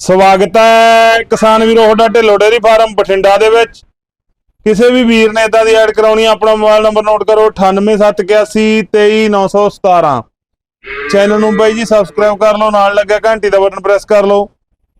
ਸਵਾਗਤ ਹੈ ਕਿਸਾਨ ਵੀਰੋ ਤੁਹਾਡਾ ਢਿੱਲੋਂ ਡੇਰੀ ਫਾਰਮ ਬਠਿੰਡਾ ਦੇ ਵਿੱਚ। ਕਿਸੇ ਵੀ ਵੀਰ ਨੇ ਇਦਾਂ ਦੀ ਐਡ ਕਰਾਉਣੀ ਆ, ਆਪਣਾ ਮੋਬਾਈਲ ਨੰਬਰ ਨੋਟ ਕਰੋ 9871823917 ਚੈਨਲ ਨੂੰ ਬਾਈ ਜੀ ਸਬਸਕ੍ਰਾਈਬ ਕਰ ਲਓ ਨਾਲ ਲੱਗਿਆ ਘੰਟੀ ਦਾ ਬਟਨ ਪ੍ਰੈਸ ਕਰ ਲਓ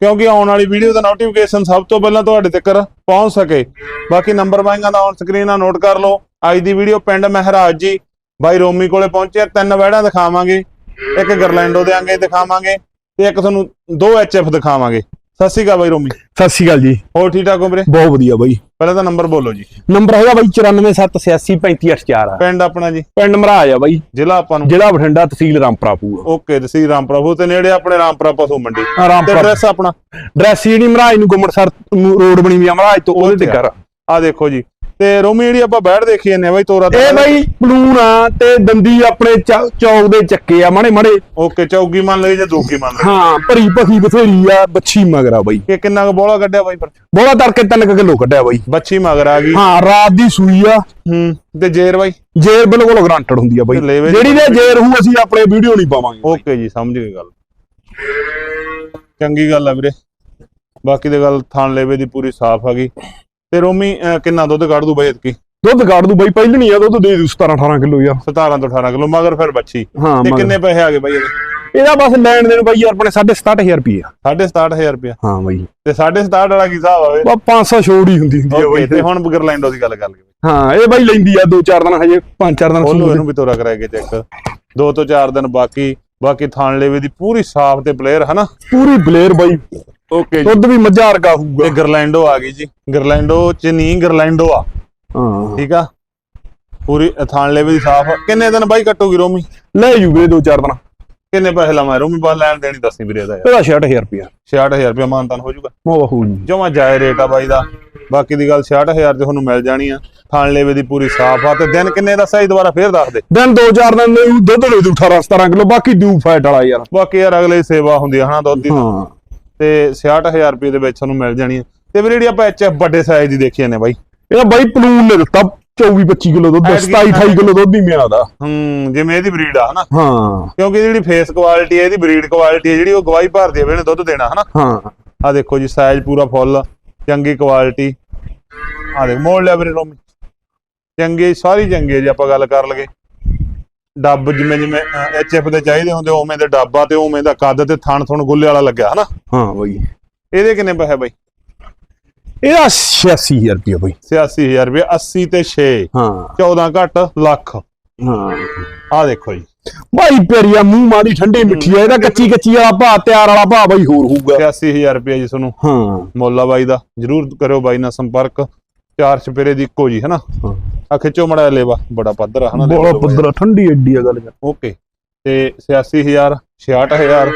ਕਿਉਂਕਿ ਆਉਣ ਵਾਲੀ ਵੀਡੀਓ ਦਾ ਨੋਟੀਫਿਕੇਸ਼ਨ ਸਭ ਤੋਂ ਪਹਿਲਾਂ ਤੁਹਾਡੇ ਤੱਕ ਪਹੁੰਚ ਸਕੇ। ਬਾਕੀ ਨੰਬਰ ਬਾਈਆਂ ਦਾ ਔਨ ਸਕਰੀਨ ਆ ਨੋਟ ਕਰ ਲਓ। ਅੱਜ ਦੀ ਵੀਡੀਓ ਪਿੰਡ ਮਹਿਰਾਜ ਜੀ ਬਾਈ ਰੋਮੀ ਕੋਲੇ ਪਹੁੰਚੇ ਤਿੰਨ ਵਹਿੜਾਂ ਦਿਖਾਵਾਂਗੇ ਇੱਕ ਗਰਲੈਂਡੋ ਦੇਾਂਗੇ ਦਿਖਾਵਾਂਗੇ। ਤੇ ਇੱਕ ਤੁਹਾਨੂੰ ਦੋ ਐਚਐਫ ਦਿਖਾਵਾਂਗੇ। ਸਤਿ ਸ਼੍ਰੀ ਅਕਾਲ ਬਾਈ ਰੋਮੀ। ਸਤਿ ਸ਼੍ਰੀ ਅਕਾਲ ਜੀ। ਹੋਰ ਠੀਕ ਠਾਕ ਹੋ ਵੀਰੇ? ਬਹੁਤ ਵਧੀਆ ਬਾਈ। ਪਹਿਲਾਂ ਤਾਂ ਨੰਬਰ ਬੋਲੋ ਜੀ। ਨੰਬਰ ਹੈਗਾ ਬਾਈ 9478835884 ਆ ਪਿੰਡ ਆਪਣਾ ਜੀ? ਪਿੰਡ ਮਹਾਰਾਜ ਆ ਬਾਈ। ਜ਼ਿਲ੍ਹਾ ਆਪਾਂ ਨੂੰ? ਜ਼ਿਲ੍ਹਾ ਬਠਿੰਡਾ ਤਹਿਸੀਲ ਰਾਮਪੁਰਾ ਪੂਰ ਓਕੇ ਤਸੀ ਰਾਮਪੁਰਾ ਉਹ ਤੇ ਨੇੜੇ ਆਪਣੇ ਰਾਮਪੁਰਾ ਪਸ਼ੂ ਮੰਡੀ। ਤੇ ਐਡਰੈਸ ਆਪਣਾ? ਡਰੈਸ ਜਿਹੜੀ ਮਹਾਰਾਜ ਨੂੰ ਗੁੰਮਟਸਰ ਨੂੰ ਰੋਡ ਬਣੀ ਵੀ ਆ ਮਹਾਰਾਜ ਤੋਂ ਉਹਦੇ ਤੇ ਕਰ। ਆ ਦੇਖੋ ਜੀ। ਤੇ ਰੋਮੀ ਜਿਹੜੀ ਆਪਾਂ ਬੈਠ ਦੇਖੀ ਜਾਂਦੇ ਆ ਬਾਈ ਤੋਰਾ ਇਹ ਬਾਈ ਪਲੂਨ ਆ ਤੇ ਦੰਦੀ ਆਪਣੇ ਚੌਕ ਦੇ ਚੱਕੇ ਆ ਮਾੜੇ ਮਾੜੇ। ਓਕੇ ਚੌਗੀ ਮੰਨ ਲਈ ਜਾਂ ਦੋਗੀ ਮੰਨ ਲਈ? ਹਾਂ ਭਰੀ ਭਖੀ ਬਥੇਰੀ ਆ ਬੱਚੀ ਮਗਰ ਬਾਈ। ਕਿ ਕਿੰਨਾ ਕੁ ਬੋਲਾ ਕੱਢਿਆ ਬਾਈ ਪਰ ਬੋਲਾ ਤੜਕੇ 3 ਕਿਲੋ ਕੱਢਿਆ ਬਾਈ। ਬੱਚੀ ਮਗਰ ਆ ਗਈ। ਹਾਂ ਰਾਤ ਦੀ ਸੂਈ ਆ। ਹੂੰ ਤੇ ਜੇਰ ਬਾਈ? ਜੇਰ ਬਿਲਕੁਲ ਗਰੰਟਡ ਹੁੰਦੀ ਆ ਬਾਈ। ਜਿਹੜੀ ਦੇ ਜੇਰ ਹੂ ਅਸੀਂ ਆਪਣੇ ਵੀਡੀਓ ਨਹੀਂ ਪਾਵਾਂਗੇ ਓਕੇ ਜੀ ਸਮਝ ਗਏ ਗੱਲ। ਚੰਗੀ ਗੱਲ ਆ ਵੀਰੇ। ਬਾਕੀ ਦੀ ਗੱਲ ਥਾਣ ਲੇਵੇ ਦੀ ਪੂਰੀ ਸਾਫ਼ ਆ ਗਈ। ਤੇ ਰੋਮੀ ਅਹ, ਕਿੰਨਾ ਦੁੱਧ ਕੱਢ ਦੂ ਬਾਈ ਇਤਕੀ ਦੁੱਧ ਕੱਢ ਦੂ ਬਾਈ ਪਹਿਲਣੀ ਆ ਦੁੱਧ ਦੇ ਦੂ 17 18 ਕਿਲੋ ਯਾਰ। 17 ਤੋਂ 18 ਕਿਲੋ ਮਗਰ ਫਿਰ ਬੱਚੀ। ਹਾਂ ਤੇ। ਕਿੰਨੇ ਪੈਸੇ ਆ ਗਏ ਬਾਈ ਇਹਦੇ? ਇਹਦਾ ਬਸ ਲੈਣ ਦੇਣ ਬਾਈ ਯਾਰ ਆਪਣੇ 67500 ਰੁਪਏ 67500 ਰੁਪਇਆ ਹਾਂ ਬਾਈ। ਤੇ 67 ਵਾਲਾ ਕੀ ਹਿਸਾਬ ਆਵੇ ਬਾ 500 ਛੋੜ ਹੀ ਹੁੰਦੀ ਹੁੰਦੀ ਆ ਓਕੇ ਤੇ ਬਾਈ ਹੁਣ ਗਰਲੈਂਡੋ ਦੀ ਗੱਲ ਕਰ ਲਈਏ। ਹਾਂ ਇਹ ਬਾਈ ਲੈਂਦੀ ਆ 2-4 ਦਿਨ ਹਜੇ 5-4 ਦਿਨ ਸੂਈ ਇਹਨੂੰ ਵੀ ਤੋਰਾ ਕਰਾ ਕੇ ਚੈੱਕ। ਦੋ ਤੋਂ ਚਾਰ ਦਿਨ ਬਾਕੀ ਬਾਕੀ ਥਾਣ ਲੇਵੇ ਦੀ ਪੂਰੀ ਸਾਫ਼ ਤੇ ਪਲੇਅਰ ਹਨਾ? ਪੂਰੀ ਬਲੇਰ ਬਾਈ। ਓਕੇ ਦੁੱਧ ਵੀ ਮੱਝਾਂ ਵਰਗਾ ਹੋਊਗਾ। ਤੇ ਗਰਲੈਂਡੋ ਆ ਗਈ ਜੀ। ਗਰਲੈਂਡੋ ਚ ਨਹੀਂ ਗਰਲੈਂਡੋ ਆ। ਹਾਂ। ਠੀਕ ਆ? ਪੂਰੀ ਥਾਣ ਲੇਵੇ ਦੀ ਸਾਫ਼ ਕਿੰਨੇ ਦਿਨ ਬਾਈ ਕੱਟੂਗੀ ਰੋਮੀ? ਲੈ ਜੂ ਵੀਰੇ 2-4 ਦਿਨ। ਕਿੰਨੇ ਪੈਸੇ ਲਾਵਾਂ? ਰੋਮੀ ਬਾਲ ਲੈਣ ਦੇਣੀ ਦੱਸੀ ਵੀਰੇ ਦਾ ਯਾਰ। ਇਹਦਾ 66000 ਰੁਪਏ 66000 ਰੁਪਏ ਮਾਨਤਾਨ ਹੋ ਜਾਊਗਾ ਉਹ ਹੋ ਜੂ। ਜਮਾ ਜਾਏ ਰੇਟ ਆ ਬਾਈ ਦਾ। ਬਾਕੀ ਦੀ ਗੱਲ 66000 ਤੇ ਤੁਹਾਨੂੰ ਮਿਲ ਜਾਣੀ ਆ। ਥਾਣ ਲੇਵੇ ਦੀ ਪੂਰੀ ਸਾਫ਼ ਆ। ਤੇ ਦਿਨ ਕਿੰਨੇ ਦਾ ਸਹੀ ਦੁਬਾਰਾ ਫੇਰ ਦੱਸ ਦੇ। ਦਿਨ 2-4 ਦਿਨ ਦੇ ਦੁੱਧ ਦੇ ਦੂ 18-17 ਕਿਲੋ। ਬਾਕੀ ਦੂ ਫੈਟ ਵਾਲਾ ਯਾਰ। ਬਾਕੀ ਯਾਰ ਅਗਲੇ ਦੀ ਸੇਵਾ ਹੁੰਦੀ ਆ ਹਨਾ ਦੁੱਧ ਦੀ। ਹਾਂ। ਤੇ 66000 ਰੁਪਏ ਦੇ ਵਿੱਚ ਤੁਹਾਨੂੰ ਮਿਲ ਜਾਣੀ ਹੈ। ਤੇ ਵੀਰੇ ਜਿਹੜੀ ਆਪਾਂ ਐਚਐਫ ਵੱਡੇ ਸਾਈਜ਼ ਦੀ ਦੇਖੀ ਜਾਂਦੇ ਬਾਈ। ਇਹਦਾ ਬਾਈ ਪਲੂਨ ਨੇ ਦਿੱਤਾ 24-25 ਕਿਲੋ ਦੁੱਧ ਐਤਕੀ 27-28 ਕਿਲੋ ਦੁੱਧ ਹੀ ਮਿਆ ਦਾ ਹੂੰ ਜਿਵੇਂ ਇਹਦੀ ਬਰੀਡ ਆ ਹਨਾ? ਹਾਂ। ਕਿਉਂਕਿ ਜਿਹੜੀ ਫੇਸ ਕੁਆਲਿਟੀ ਹੈ ਇਹਦੀ ਬਰੀਡ ਕੁਆਲਿਟੀ ਹੈ ਜਿਹੜੀ ਉਹ ਗਵਾਹੀ ਭਰਦੀ ਹੈ ਵੀ ਇਹਨੇ ਦੁੱਧ ਦੇਣਾ ਹਨਾ? ਹਾਂ। ਆ ਦੇਖੋ ਜੀ ਸਾਈਜ਼ ਪੂਰਾ ਫੁੱਲ ਚੰਗੀ ਕੁਆਲਿਟੀ ਆ ਦੇਖ ਮੋੜ ਲਿਆ ਵੀਰੇ ਰੋਮੀ। ਚੰਗੀ ਸਾਰੀ ਚੰਗੀ ਜੇ ਆਪਾਂ ਗੱਲ ਕਰ ਲਗੇ ਡੱਬ ਜਿਵੇਂ ਜਿਵੇਂ ਐਚਐਫ ਦੇ ਚਾਹੀਦੇ ਹੁੰਦੇ ਉਵੇਂ ਦੇ ਡੱਬਾ ਤੇ ਉਵੇਂ ਦਾ ਕੱਦ ਤੇ ਥਣ ਥਣ ਗੁੱਲੇ ਵਾਲਾ ਲੱਗਿਆ ਹਨਾ? ਹਾਂ ਬਾਈ। ਇਹਦੇ ਕਿੰਨੇ ਪੈਸੇ ਬਾਈ? ਇਹਦਾ 86000 ਰੁਪਏ ਬਾਈ। 86000 ਰੁਪਏ 80 ਤੇ 6 ਹਾਂ। 14 ਘੱਟ ਲੱਖ। ਹਾਂ। ਆ ਦੇਖੋ ਜੀ। ਭਾਈ ਪਿਆਰੀਆ ਮੂੰਹ ਮਾੜੀ ਠੰਡੀ ਮਿੱਠੀ ਆ ਇਹਦਾ ਕੱਚੀ ਕੱਚੀ ਵਾਲਾ ਭਾਅ ਤਿਆਰ ਵਾਲਾ ਭਾਅ ਬਾਈ ਹੋਰ ਹੋਊਗਾ। 86000 ਰੁਪਏ ਜੀ ਤੁਹਾਨੂੰ। ਹਾਂ। ਮੋਲਾ ਬਾਈ ਦਾ। ਜਰੂਰ ਕਰਿਓ ਬਾਈ ਨਾਲ ਸੰਪਰਕ। ਚਾਰ ਚਪੇਰੇ ਦੀ ਇੱਕੋ ਜੀ ਹਨਾ? ਹਾਂ। ਆ ਖਿੱਚੋ ਮੜਾ ਲੇਵਾ ਬੜਾ ਪੱਧਰ ਆ ਹਨਾ ਬੋਲਾ ਪੁੱਤਰਾ ਠੰਡੀ ਐਡੀ ਆ ਗੱਲ ਓਕੇ ਤੇ 86000 66000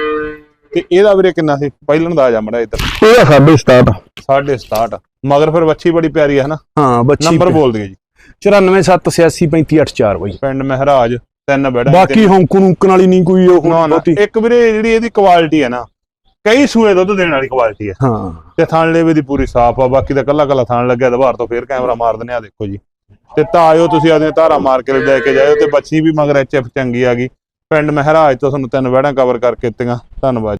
ਤੇ ਇਹਦਾ ਵੀਰੇ ਕਿੰਨਾ ਸੀ? ਪਹਿਲਣ ਦਾ ਆ ਜਾ ਮੜਾ ਇੱਧਰ। ਇਹਦਾ ਸਾਡੇ ਸਟਾਰਟ 67 ਮਗਰ ਫਿਰ ਵੱਛੀ ਬੜੀ ਪਿਆਰੀ ਹੈ ਹਨਾ? ਹਾਂ ਬੱਚੀ ਨੰਬਰ ਬੋਲ ਦਿਓ ਜੀ। 9478835884 ਬਾਈ। ਪਿੰਡ ਮਹਿਰਾਜ ਤਿੰਨ ਬੈੜਾ ਬਾਕੀ ਹੌਂਕੂ ਨੂਕਣ ਵਾਲੀ ਨਹੀਂ ਕੋਈ ਉਹ ਨਾ ਨਾ ਬਹੁਤੀ। ਇੱਕ ਵੀਰੇ ਜਿਹੜੀ ਇਹਦੀ ਕੁਆਲਿਟੀ ਹੈ ਨਾ ਕਈ ਸੂਏ ਦੁੱਧ ਦੇਣ ਵਾਲੀ ਕੁਆਲਿਟੀ ਹੈ ਹਾਂ। ਤੇ ਥਾਣ ਲੇਵੇ ਦੀ ਪੂਰੀ ਸਾਫ਼ ਆ ਬਾਕੀ ਦਾ ਕੱਲਾ ਕੱਲਾ ਥਾਣ ਲੱਗਿਆ ਦਵਾਰ ਤੋਂ ਫੇਰ ਕੈਮਰਾ ਮਾਰ ਦਿੰਦੇ ਆ ਦੇਖੋ ਜੀ। ਤੇ ਤਾਂ ਆਇਓ ਤੁਸੀਂ ਆਪਣੀਆਂ ਧਾਰਾ ਮਾਰ ਕੇ ਲੈ ਕੇ ਜਾਇਓ ਤੇ ਬੱਚੀ ਵੀ ਮਗਰ ਐਚਐਫ ਚੰਗੀ ਆ ਗਈ। ਪਿੰਡ ਮਹਿਰਾਜ ਤੋਂ ਤੁਹਾਨੂੰ ਤਿੰਨ ਵਹਿੜਾਂ ਕਵਰ ਕਰਕੇ ਦਿੱਤੀਆਂ। ਧੰਨਵਾਦ।